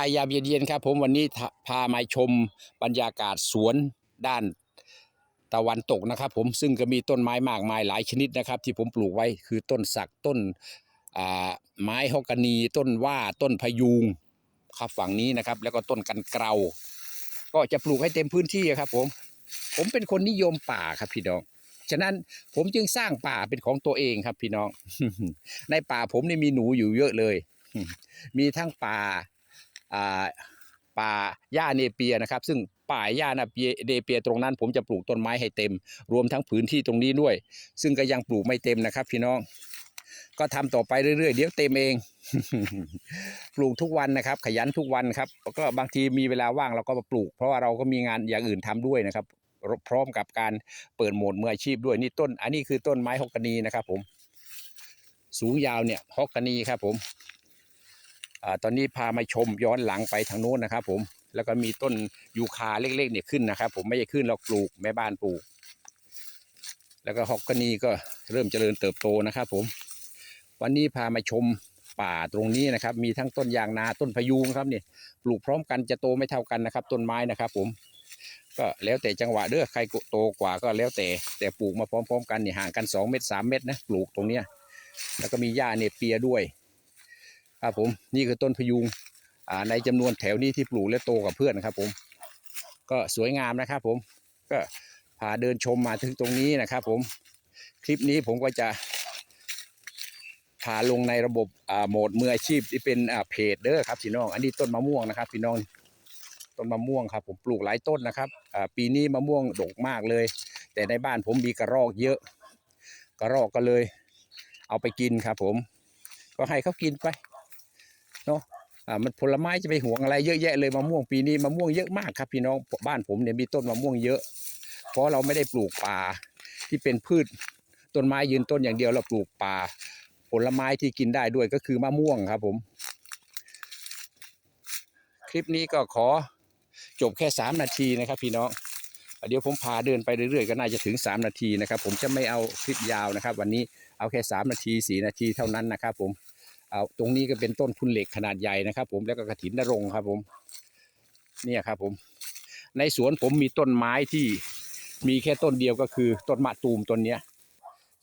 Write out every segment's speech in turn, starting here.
อายามเย็นๆครับผมวันนี้พามาชมบรรยากาศสวนด้านตะวันตกนะครับ ผมซึ่งก็มีต้นไม้มากมายหลายชนิดนะครับ ที่ผมปลูกไว้คือต้นสักต้นไม้ฮอกกานีต้นว่าต้นพยูงครับฝั่งนี้นะครับ แล้วก็ต้นกันเกลาก็จะปลูกให้เต็มพื้นที่ครับ ผม ผมเป็นคนนิยมป่าครับพี่น้องฉะนั้นผมจึงสร้างป่าเป็นของตัวเองครับพี่น้อง ในป่าผมนี่มีหนูอยู่เยอะเลย มีทั้งป่า ป่าหญ้าเนเปียนะครับ ซึ่งป่าหญ้านาเนเปียตรงนั้น ผมจะปลูกต้นไม้ให้เต็ม รวมทั้งพื้นที่ตรงนี้ด้วย ซึ่งก็ยังปลูกไม่เต็มนะครับ พี่น้องก็ทำต่อไปเรื่อยๆ เดี๋ยวเต็มเอง ปลูกทุกวันนะครับ ขยันทุกวันครับแล้วก็บางทีมีเวลาว่างเราก็มาปลูก เพราะว่าเราก็มีงานอย่างอื่นทำด้วยนะครับ พร้อมกับการเปิดโหมดมืออาชีพด้วยนี่ต้น อันนี้คือต้นไม้ฮอกกานีนะครับ ผม สูงยาวเนี่ยฮอกกานีครับ ผม ตอนนี้พามาชมย้อนหลังไปทางโน้นนะครับ ผม แล้วก็มีต้นยูคาเล็กๆเนี่ยขึ้นนะครับ ผมไม่ใช่ขึ้นเราปลูกแม่บ้านปลูก แล้วก็ฮอกกานีก็เริ่มเจริญเติบโตนะครับ ผม วันนี้พามาชมป่าตรงนี้นะครับ มีทั้งต้นยางนาต้นพยูงครับเนี่ยปลูกพร้อมกันจะโตไม่เท่ากันนะครับ ต้นไม้นะครับ ผม ก็แล้วแต่จังหวะเด้อใครโตกว่าก็แล้วแต่แต่ปลูกมาพร้อม ๆ กันเนี่ยห่างกัน 2 เมตร3เมตรนะปลูกตรงเนี้ยแล้วก็มีหญ้าเนเปียด้วย ครับผมนี่คือต้นพยุงอ่าในจำนวนแถวนี้ที่ปลูกและโตกับเพื่อนนะครับผม ก็สวยงามนะครับผมก็พาเดินชมมาถึงตรงนี้นะครับผมคลิปนี้ผมก็จะพาลงในระบบอ่าโหมดมืออาชีพที่เป็นอ่าเพจเด้อครับพี่น้อง อันนี้ต้นมะม่วงนะครับพี่น้องต้นมะม่วงครับผมปลูกหลายต้นนะครับอ่าปีนี้มะม่วงดกมากเลย แต่ในบ้านผมมีกระรอกเยอะ กระรอกก็เลย เอาไปกินครับผม ก็ให้เขากินไป เนาะอ่ามันผลไม้จะไปห่วงอะไรเยอะแยะเลยมะม่วงปีนี้มะม่วงเยอะมากครับพี่น้องบ้านผมเนี่ยมีต้นมะม่วงเยอะ เพราะเราไม่ได้ปลูกป่าที่เป็นพืชต้นไม้ยืนต้นอย่างเดียวเราปลูกป่า ผลไม้ที่กินได้ด้วยก็คือมะม่วงครับผม คลิปนี้ก็ขอจบแค่สามนาทีนะครับ พี่น้องเดี๋ยวผมพาเดินไปเรื่อยๆก็น่าจะถึงสามนาทีนะครับ ผมจะไม่เอาคลิปยาวนะครับ วันนี้เอาแค่สามนาทีสี่นาทีเท่านั้นนะครับผม เอาตรงนี้ก็เป็นต้นคุณเหล็กขนาดใหญ่นะครับ ผมแล้วก็กระถินนรงครับ ผม เนี่ยครับ ผม ในสวนผมมีต้นไม้ที่มีแค่ต้นเดียวก็คือ ต้นมะตูมต้นเนี้ย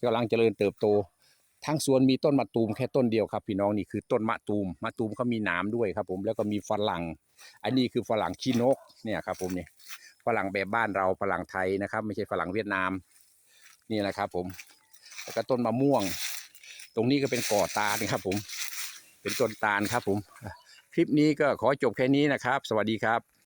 กำลังเจริญเติบโต ทั้งสวนมีต้นมะตูมแค่ต้นเดียวครับพี่น้องนี่คือต้นมะตูมมะตูมเขามีหนามด้วยครับ ผมแล้วก็มีฝรั่ง อันนี้คือฝรั่งขี้นกเนี่ยครับ ผมเนี่ยฝรั่งแบบบ้านเราฝรั่งไทยนะครับ ไม่ใช่ฝรั่งเวียดนาม นี่แหละครับ ผมแล้วก็ต้นมะม่วง ตรงนี้ก็เป็นก่อตาลครับผม เป็นต้นตาลครับผม คลิปนี้ก็ขอจบแค่นี้นะครับ สวัสดีครับ